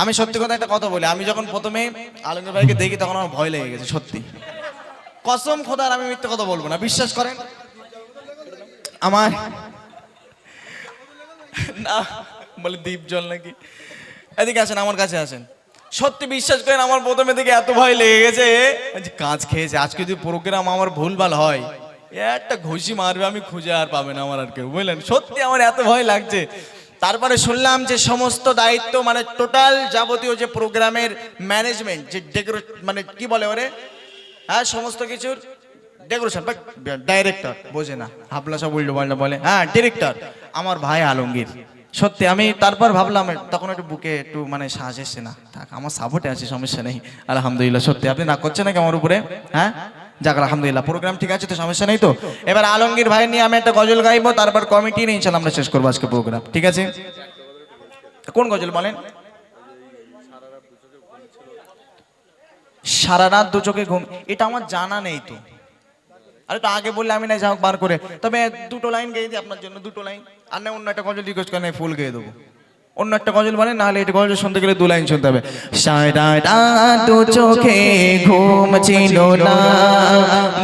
আমি সত্যি কথা একটা কথা বলি, আমি যখন প্রথমে আলমগীর ভাইকে দেখি তখন আমার ভয় লেগে গেছে, সত্যি। কসম খোদার আমি মিথ্যে কথা বলব না, বিশ্বাস করেন? আমার না, বলে দ্বীপ জল নাকি? এদিকে আসেন, আমার কাছে আসেন। সত্যি বিশ্বাস করেন, আমার প্রথমে থেকে এত ভয় লেগে গেছে কাজ খেয়েছে। আজকে যদি প্রোগ্রাম আমার ভুলভাল হয় একটা ঘুষি মারবে, আমি খুঁজে আর পাবে না আমার আর কেউ, বুঝলেন? সত্যি আমার এত ভয় লাগছে। তারপরে শুনলাম যে সমস্ত দায়িত্ব মানে টোটাল যাবতীয় যে প্রোগ্রামের ম্যানেজমেন্ট যে ডেকোরে মানে কি বলে ওরে? হ্যাঁ সমস্ত কিছুর ডেকোরেশন বাট ডাইরেক্টর বোঝে না। হাবলা সব উল্টো পাল্টা বলে। হ্যাঁ ডিরেক্টর আমার ভাই আলমগীর। সত্যি, আমি তারপর ভাবলাম, তখন একটু বুকে একটু মানে সাহস এসছে না। থাক, আমার সাপোর্টে আছে, সমস্যা নেই। আলহামদুলিল্লাহ, সত্যি। আপনি না করছেন নাকি আমার উপরে? হ্যাঁ? যাক, আলহামদুলিল্লাহ প্রোগ্রাম ঠিক আছে তো, সমস্যা নেই তো? এবার আলমগীর ভাই নিয়ে আমি একটা গজল গাইবো, তারপর কমিটি নিয়ে ইনশাল্লাহ আমরা শেষ করব আজকে প্রোগ্রাম ঠিক আছে? কোন গজল বলেন? সারা রাত দু চোখে ঘুম, এটা আমার জানা নেই তো। আরে তো আগে বললে আমি না যাও বার করে। তবে দুটো লাইন গেয়ে দিই আপনার জন্য, দুটো লাইন আর না, অন্য একটা গজল রিকোয়েস্ট করেন ফুল গেয়ে দেবো। অন্য একটা গজল বলেন নাহলে এটা গজল শুনতে গেলে দু লাইন শুনতে হবে। রাত চোখে ঘুম ছিল না,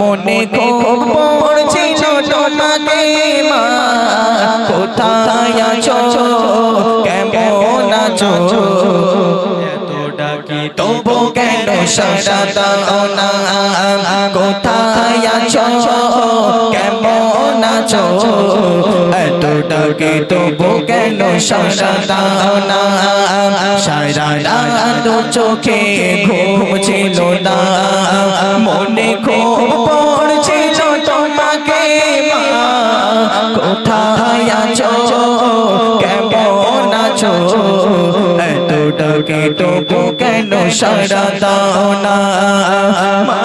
মনে মা। কোথায় তবু কেন সারা দাও না? ডাকি তবু কেন সারা দাও না? সারা রাত চোখে ঘুম ছিল না। মনে খুব পড়ছিল তোমাকে কোথায় আছো? কেমন তবু কেন সারা দাও না? মা।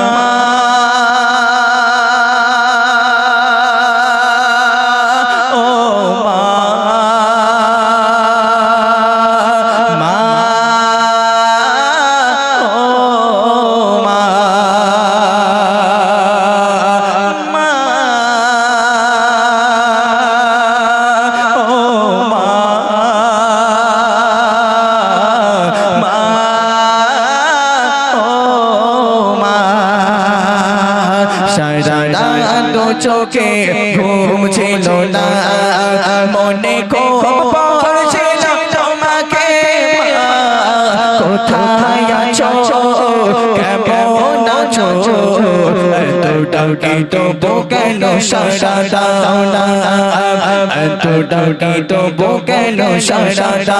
সারা রাত চোখে ঘুম ছিল না। মনে খুব পড়ছিল তোমাকে কোথায় আছো? কেমন আছো? ডাকি তো কেন সারা ডাকি তো কেন সারা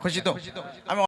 খুশি তো? আমি